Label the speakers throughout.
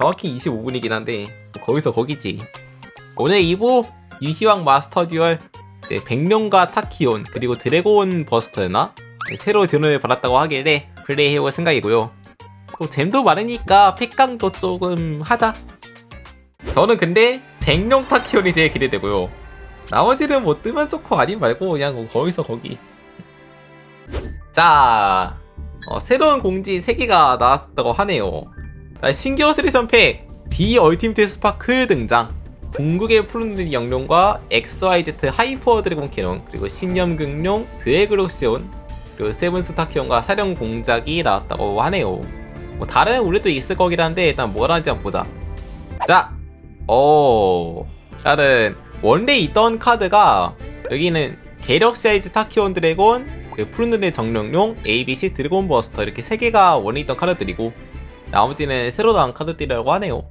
Speaker 1: 정확히 25분이긴 한데 거기서 거기지. 오늘 2부 유희왕 마스터 듀얼 이제 백룡과 타키온 그리고 드래곤 버스터였나? 새로 드론을 받았다고 하길래 플레이해볼 생각이고요. 또 잼도 많으니까 팩강도 조금 하자. 저는 근데 백룡 타키온이 제일 기대되고요. 나머지는 뭐 뜨면 좋고 아닌 말고 그냥 뭐 거기서 거기. 자 어, 새로운 공지 3개가 나왔다고 하네요. 아, 신규 스리션 팩 B 얼티미트 스파클 등장. 궁극의 푸른들이 영룡과 XYZ 하이퍼 드래곤 캐논 그리고 신념극룡 드에그록시온 그리고 세븐스타키온과 사령 공작이 나왔다고 하네요. 뭐 다른 우리도 있을 거긴 한데 일단 뭘 하는지 한번 보자. 자 어... 일단은 원래 있던 카드가 여기는 계력 사이즈 타키온 드래곤 그 푸른들의 정령용 ABC 드래곤 버스터 이렇게 세 개가 원래 있던 카드들이고 나머지는 새로 나온 카드들이라고 하네요.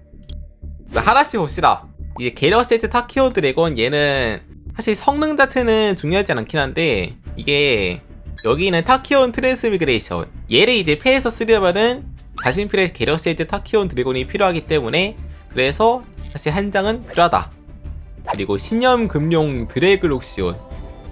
Speaker 1: 자 하나씩 봅시다. 이제 계력 사이즈 타키온 드래곤 얘는 사실 성능 자체는 중요하지 않긴 한데 이게 여기는 타키온 트랜스미그레이션 얘를 이제 패에서 쓰려면은 자신필의 사이즈 타키온 드래곤이 필요하기 때문에 그래서 사실 한 장은 필요하다. 그리고 신념 금룡 드래그록시온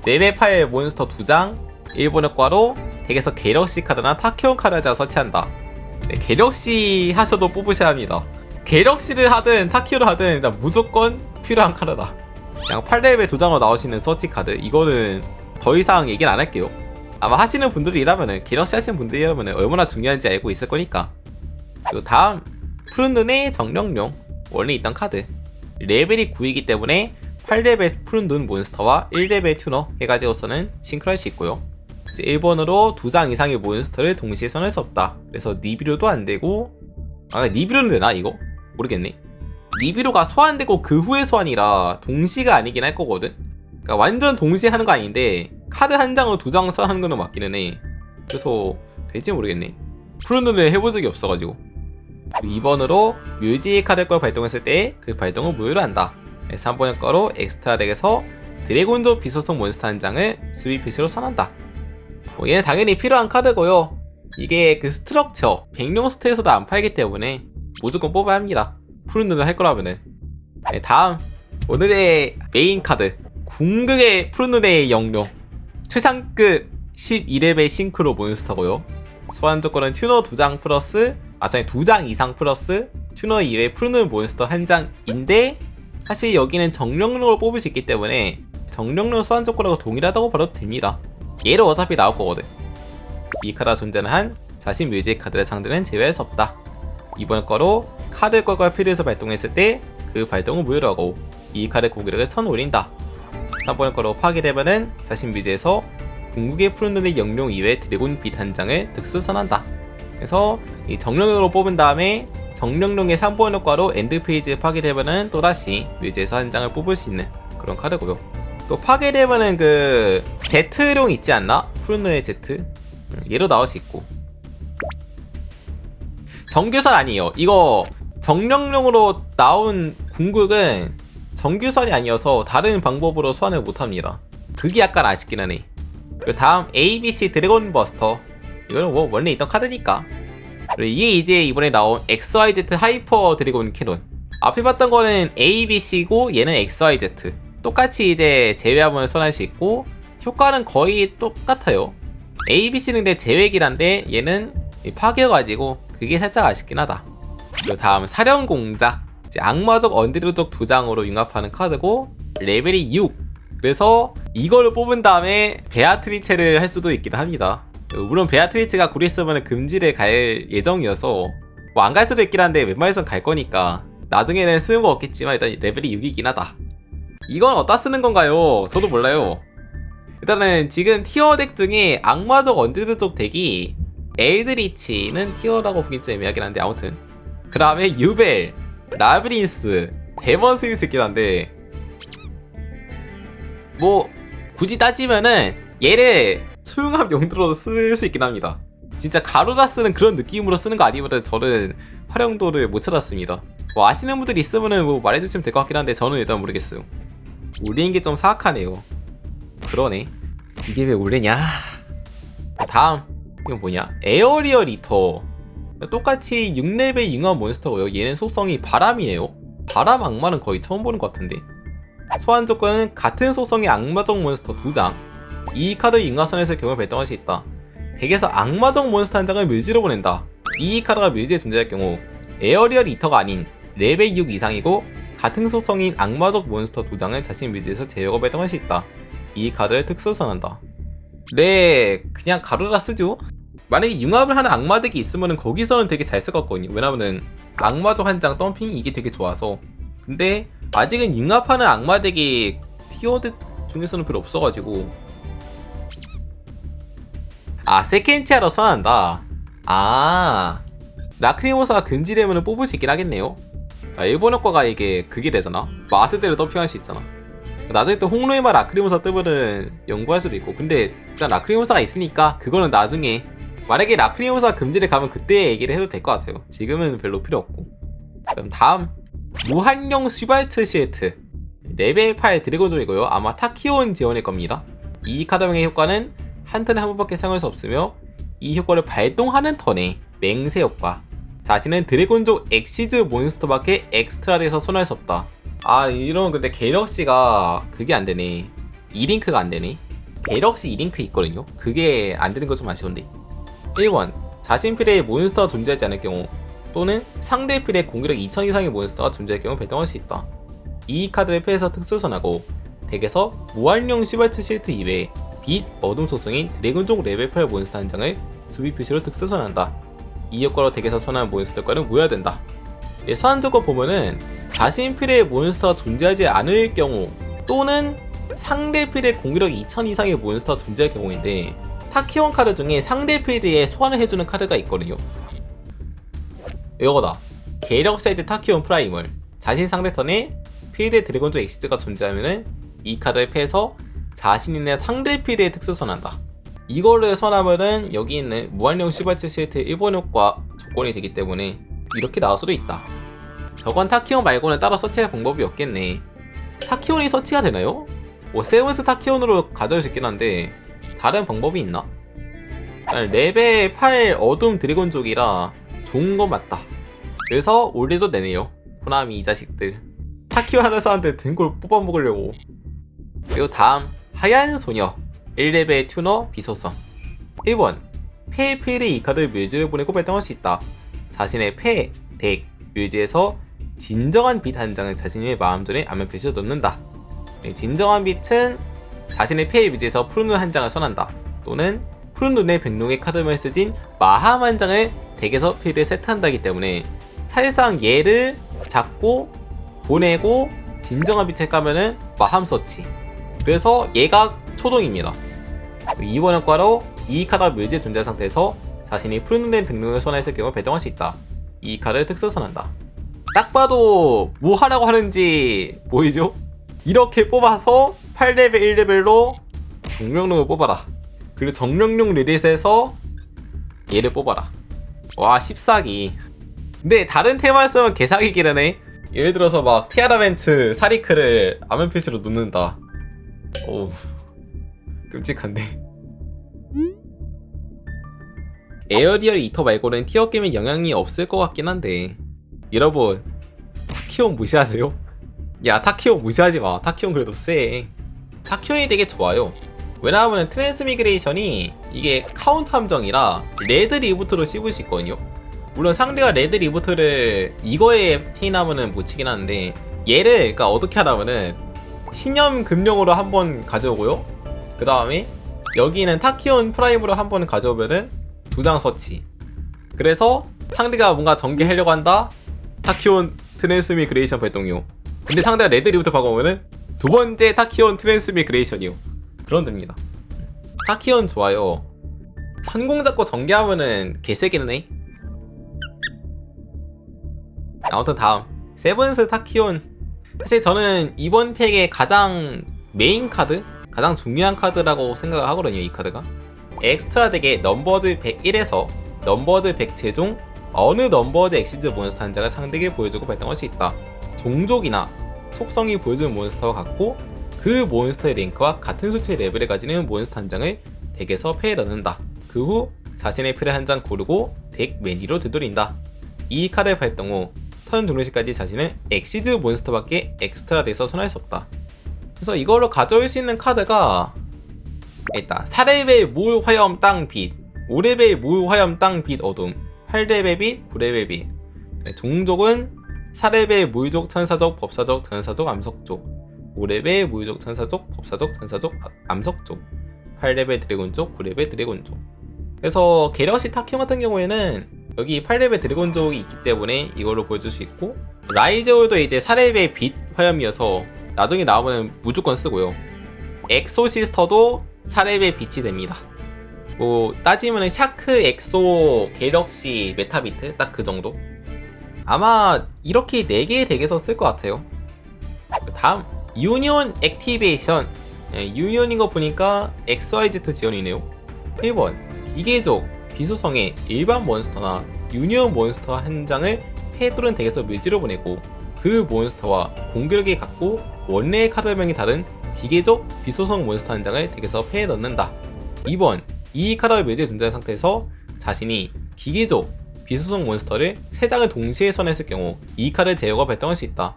Speaker 1: 레벨 8 몬스터 2장 일본 효과로 덱에서 갤럭시 카드나 타키온 카드를 설치한다 네, 갤럭시 하셔도 뽑으셔야 합니다. 갤럭시를 하든 타키온을 하든 일단 무조건 필요한 카드다. 그냥 8레벨 2장으로 나오시는 서치 카드 이거는 더 이상 얘기는 안 할게요. 아마 하시는 분들이라면은 갤럭시 하시는 분들이라면은 얼마나 중요한지 알고 있을 거니까. 그리고 다음 푸른 눈의 정령용 원래 있던 카드. 레벨이 9이기 때문에 8레벨 푸른 눈 몬스터와 1레벨 튜너 해가지고서는 싱크로할 수 있고요. 이제 1번으로 2장 이상의 몬스터를 동시에 선할 수 없다. 그래서 니비로도 안 되고 아 니비로는 되나 이거? 모르겠네. 니비로가 소환되고 그 후에 소환이라 동시가 아니긴 할 거거든. 그러니까 완전 동시에 하는 거 아닌데 카드 한 장으로 두 장 소환하는 거는 맞기는 해. 그래서 될지 모르겠네. 푸른 눈을 해본 적이 없어가지고. 2번으로 뮤지의 카드 걸 발동했을 때 그 발동을 무효로 한다. 3번의 거로 엑스트라 덱에서 드래곤도 비소속 몬스터 한 장을 피시로 선한다. 뭐 얘는 당연히 필요한 카드고요. 이게 그 스트럭처 백룡스트에서도 안 팔기 때문에 무조건 뽑아야 합니다. 푸른 눈을 할 거라면은. 네, 다음 오늘의 메인 카드 궁극의 푸른 눈의 영룡 최상급 12레벨 싱크로 몬스터고요. 소환 조건은 튜너 2장 플러스 아차니 2장 이상 플러스 튜너 2의 푸른 눈 몬스터 한 장인데 사실 여기는 정령용을 뽑을 수 있기 때문에 정령용 소환 조건하고 동일하다고 봐도 됩니다. 얘를 어차피 나올 거거든. 이 카드가 존재하는 한 자신 뮤직 카드를 상대는 제외할 수 없다. 이번 거로 카드 걸과 필드에서 발동했을 때 그 발동을 무효로 하고 이 카드 공격력을 천 올린다. 3번 거로 파괴되면은 자신 뮤지에서 궁극의 푸른 눈의 영룡 이외 드래곤 빛 한 장을 득수 선한다. 그래서 이 정령용으로 뽑은 다음에 정령룡의 3번 효과로 엔드 페이지에 파괴되면은 또다시 뮤지에서 한 장을 뽑을 수 있는 그런 카드고요. 또 파괴되면은 그 Z룡 있지 않나? 푸른 눈의 Z 얘로 나올 수 있고 정규선 아니에요. 이거 정령룡으로 나온 궁극은 정규선이 아니어서 다른 방법으로 소환을 못합니다. 그게 약간 아쉽긴 하네. 그 다음 ABC 드래곤 버스터 이거는 뭐 원래 있던 카드니까 그리고 이게 이제 이번에 나온 XYZ 하이퍼 드래곤 캐논 앞에 봤던 거는 ABC고 얘는 XYZ 똑같이 이제 제외함을 선할 수 있고 효과는 거의 똑같아요. ABC는 제외긴 한데 얘는 파괴가지고 그게 살짝 아쉽긴 하다. 그리고 다음 사령공작. 악마적 언드루족 두 장으로 융합하는 카드고 레벨이 6 그래서 이거를 뽑은 다음에 베아트리체를 할 수도 있긴 합니다. 물론 베아트리츠가 구리 쓰면 금지를 갈 예정이어서 뭐 안 갈 수도 있긴 한데 웬만해선 갈 거니까 나중에는 쓰는 거 없겠지만 일단 레벨이 6이긴 하다 이건 어디다 쓰는 건가요? 저도 몰라요 일단은 지금 티어 덱 중에 악마적 언데드족 덱이 엘드리치는 티어라고 보긴 좀 애매하긴 한데 아무튼 그 다음에 유벨, 라브린스, 데몬 스윙스 있긴 한데 뭐 굳이 따지면은 얘를 소용함 용도로 쓸 수 있긴 합니다. 진짜 가로다 쓰는 그런 느낌으로 쓰는 거 아니면 저는 활용도를 못 찾았습니다. 뭐 아시는 분들 있으면은 뭐 말해주시면 될 것 같긴 한데 저는 일단 모르겠어요. 올리는 게 좀 사악하네요. 그러네. 이게 왜 올리냐? 다음 이건 뭐냐? 에어리어 리터. 똑같이 6레벨 융화 몬스터고요. 얘는 속성이 바람이에요. 바람 악마는 거의 처음 보는 것 같은데. 소환 조건은 같은 속성의 악마적 몬스터 2장. 이 카드 융화선에서 경우 발동할 수 있다. 덱에서 악마적 몬스터 한 장을 묘지로 보낸다. 이 카드가 묘지에 존재할 경우 에어리얼 이터가 아닌 레벨 6 이상이고 같은 속성인 악마적 몬스터 2장을 자신 묘지에서 제어가 발동할 수 있다. 이 카드를 특수 선한다. 네, 그냥 가루라 쓰죠. 만약에 융합을 하는 악마 덱이 있으면 거기서는 되게 잘 쓸 것 같거든요. 왜냐면은 악마적 한 장 덤핑 이게 되게 좋아서. 근데 아직은 융합하는 악마 덱이 티어드 중에서는 별로 없어가지고. 아, 세켄치아로 선한다. 아, 라크리모사가 금지되면 뽑을 수 있긴 하겠네요. 아, 일본 효과가 이게 그게 되잖아. 마스대로 덤핑할 수 있잖아. 나중에 또 홍로에마 라크리모사 뜨면은 연구할 수도 있고. 근데 일단 라크리모사가 있으니까 그거는 나중에 만약에 라크리모사 금지를 가면 그때 얘기를 해도 될 것 같아요. 지금은 별로 필요 없고. 그럼 다음. 무한령 슈발츠 시에트. 레벨 8 드래곤족이고요. 아마 타키온 지원일 겁니다. 이 카드명의 효과는 한 턴에 한 번밖에 사용할 수 없으며 이 효과를 발동하는 턴에 맹세 효과 자신은 드래곤족 엑시즈 몬스터밖에 엑스트라 돼서 손할 수 없다. 아 이런 근데 갤럭시가 그게 안 되네. 2링크가 안 되네. 갤럭시 2링크 있거든요. 그게 안 되는 거 좀 아쉬운데. 1번. 자신 필에 몬스터가 존재하지 않을 경우 또는 상대 필에 공격력 2000 이상의 몬스터가 존재할 경우 발동할 수 있다. 이 카드를 패해서 특수선하고 덱에서 무한령 슈발츠 실트 이외에 빛, 어둠 소성인 드래곤족 레벨 8 몬스터 한 장을 수비 표시로 특수선한다 이 효과로 덱에서 선한 몬스터과는 무효된다. 예, 소환 조건 보면은 자신 필의 몬스터가 존재하지 않을 경우 또는 상대 필의 공격력 2000 이상의 몬스터가 존재할 경우인데 타키온 카드 중에 상대 필드에 소환을 해주는 카드가 있거든요. 이거다. 계력 사이즈 타키온 프라임을 자신 상대 턴에 필드에 드래곤족 엑시즈가 존재하면은 이 카드를 패서 자신이나 상대 필드에 특수 선한다 이거를 선하면은 여기 있는 무한령 슈발츠 시트 일본 효과 조건이 되기 때문에 이렇게 나올 수도 있다 저건 타키온 말고는 따로 서치할 방법이 없겠네. 타키온이 서치가 되나요? 뭐 세븐스 타키온으로 가져올 수 있긴 한데 다른 방법이 있나? 레벨 8 어둠 드래곤족이라 좋은 건 맞다. 그래서 올리도 되네요. 호남이 이 자식들. 타키온 하는 사람한테 등골 뽑아 먹으려고. 그리고 다음 하얀 소녀 1레벨 튜너 비소성 1번 페이필이 이 카드를 묘지를 보내고 발동할 수 있다. 자신의 패, 덱, 묘지에서 진정한 빛 한 장을 자신의 마음존에 안면 표시로 넣는다. 네, 진정한 빛은 자신의 폐의 묘지에서 푸른 눈 한 장을 선한다. 또는 푸른 눈의 백룡의 카드만 쓰진 마함 한 장을 덱에서 필드에 세트한다기 때문에 사실상 얘를 잡고 보내고 진정한 빛을 까면은 마함 서치. 그래서 얘가 초동입니다. 이번 효과로 이 카드가 묘지에 존재한 상태에서 자신이 푸른 눈의 백룡을 선했을 경우 발동할 수 있다. 이 카드를 특수 선한다. 딱 봐도 뭐 하라고 하는지 보이죠? 이렇게 뽑아서 8레벨 1레벨로 정령룡을 뽑아라 그리고 정령룡 리릿에서 얘를 뽑아라 와 14기 근데 다른 테마였으면 개사기긴 하네 예를 들어서 막 티아라벤트 사리크를 표시로 놓는다 오 끔찍한데. 에어리얼 이터 말고는 티어 게임에 영향이 없을 것 같긴 한데. 여러분 타키온 무시하세요? 야 타키온 무시하지 마. 타키온 그래도 쎄. 타키온이 되게 좋아요. 왜냐하면 트랜스미그레이션이 이게 카운터 함정이라 레드 리부트로 씹을 수 있거든요. 물론 상대가 레드 리부트를 이거에 체인하면은 못 치긴 하는데 얘를 그러니까 어떻게 하냐면은 신념 금룡으로 한번 가져오고요 그 다음에 여기는 타키온 프라임으로 한 번 가져오면은 두 장 서치 그래서 상대가 뭔가 전개하려고 한다 타키온 트랜스미그레이션 발동이요. 근데 상대가 레드리부터 박아오면은 두 번째 타키온 트랜스미그레이션이요. 그런 됩니다. 타키온 좋아요. 선공 잡고 전개하면은 개세기는 해. 아무튼 다음 세븐스 타키온. 사실 저는 이번 팩의 가장 메인 카드, 가장 중요한 카드라고 생각을 하거든요. 이 카드가. 엑스트라 덱의 넘버즈 101에서 넘버즈 100 최종 어느 넘버즈 엑시즈 몬스터 한 장을 상대에게 보여주고 발동할 수 있다. 종족이나 속성이 보여주는 몬스터와 같고 그 몬스터의 랭크와 같은 수치의 레벨을 가지는 몬스터 한 장을 덱에서 패에 넣는다. 그 후 자신의 필을 한 장 고르고 덱 매니로 되돌린다. 이 카드의 발동 후 턴 종료 시까지 자신은 엑시즈 몬스터밖에 엑스트라 돼서 손할 수 없다. 그래서 이걸로 가져올 수 있는 카드가 일단 4레벨 물 화염 땅빛 5레벨 물 화염 땅빛 어둠 8레벨 빛 9레벨 빛. 네, 종족은 4레벨 물족 천사족 법사족 전사족 암석족. 5레벨 물족 천사족 법사족 전사족 아- 암석족. 8레벨 드래곤족 9레벨 드래곤족. 그래서 갤럭시 타키온 같은 경우에는 여기 8레벨 드래곤족이 있기 때문에 이걸로 보여줄 수 있고 라이저울도 이제 4레벨 빛 화염이어서 나중에 나오면 무조건 쓰고요. 엑소시스터도 4레벨 빛이 됩니다. 뭐 따지면 샤크, 엑소, 갤럭시, 메타비트 딱 그 정도? 아마 이렇게 4개의 덱에서 쓸 것 같아요. 다음 유니온 액티베이션. 예, 유니온인 거 보니까 XYZ 지원이네요. 1번 기계족 비소성의 일반 몬스터나 유니온 몬스터 한 장을 패도른 덱에서 묘지로 보내고 그 몬스터와 공격력이 같고 원래의 카드명이 다른 기계족 비소성 몬스터 한 장을 덱에서 패에 넣는다. 2번 이 카드가 묘지에 존재한 상태에서 자신이 기계족 비소성 몬스터를 3장을 동시에 선했을 경우 이 카드 제어가 발동할 수 있다.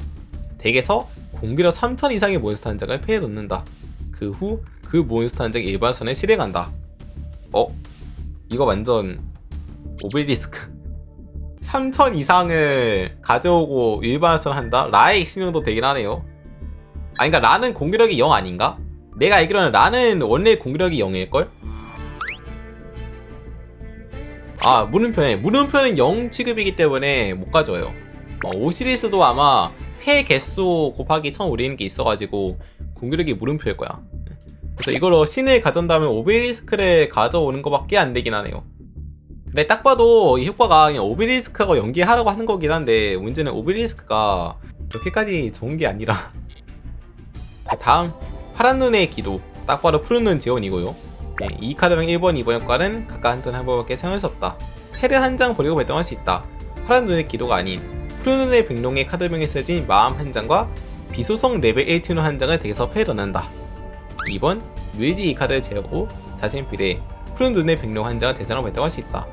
Speaker 1: 덱에서 공격력 3000 이상의 몬스터 한 장을 패에 넣는다. 그후그 몬스터 한 장이 일반선에 실행한다. 어? 이거 완전 오벨리스크. 3000 이상을 가져오고 일반선 한다? 라의 신용도 되긴 하네요 아 그니까 라는 공격력이 0 아닌가? 내가 알기로는 라는 원래 공격력이 0일걸? 아 물음표네 물음표는 0 취급이기 때문에 못 가져요 어, 오시리스도 아마 패 개수 곱하기 1000 올리는 게 있어가지고 공격력이 물음표일 거야 그래서 이걸로 신을 가져온다면 오벨리스크를 가져오는 것밖에 안 되긴 하네요. 근데 딱 봐도 이 효과가 그냥 오벨리스크가 연기하라고 하는 거긴 한데 문제는 오벨리스크가 그렇게까지 좋은 게 아니라 자, 다음 파란 눈의 기도 딱 봐도 푸른 눈 지원이고요. 네, 이 카드명 1번, 2번 효과는 각각 한 턴 한 번밖에 사용할 수 없다. 패를 한장 버리고 발동할 수 있다. 파란 눈의 기도가 아닌 푸른 눈의 백룡의 카드명에 쓰여진 마음 한 장과 비소성 레벨 1 튜너 한 장을 덱에서 패에 넣는다. 2번 묘지 이 카드를 제어하고 자신 필에 푸른 눈의 백룡 한 장을 대상으로 발동할 수 있다.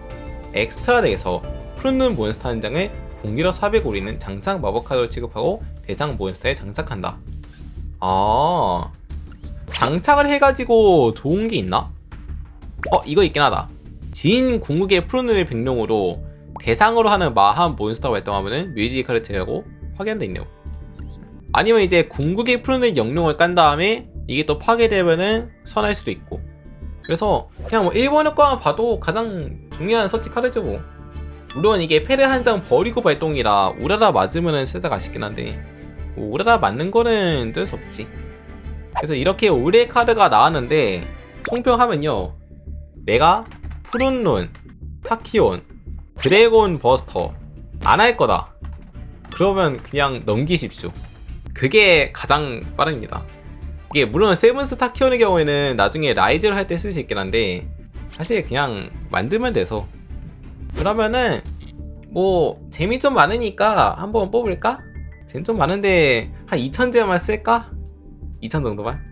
Speaker 1: 엑스트라 덱에서 푸른 눈 몬스터 한 장을 공기력 400 올리는 장착 마법 카드로 취급하고 대상 몬스터에 장착한다. 아 장착을 해가지고 좋은 게 있나? 어 이거 있긴 하다. 지인 궁극의 푸른 눈의 백룡으로 대상으로 하는 마한 몬스터 이 카드를 제어하고 확인돼 있네요. 아니면 이제 궁극의 푸른 눈의 영룡을 깐 다음에 이게 또 파괴되면은 선할 수도 있고 그래서 그냥 뭐 1번 효과만 봐도 가장 중요한 서치 카드죠 뭐 물론 이게 패드 한 장 버리고 발동이라 우라라 맞으면은 살짝 아쉽긴 한데 뭐 우라라 맞는 거는 어쩔 수 없지. 그래서 이렇게 올해 카드가 나왔는데 총평하면요. 내가 푸른룬, 타키온, 드래곤 버스터 안 할 거다. 그러면 그냥 넘기십시오. 그게 가장 빠릅니다. 이게 물론 세븐스 타키온의 경우에는 나중에 라이즈를 할 때 쓸 수 있긴 한데 사실 그냥 만들면 돼서. 그러면은 뭐 재미 좀 많으니까 한번 뽑을까? 재미 좀 많은데 한 2000제만 쓸까? 2000 정도만?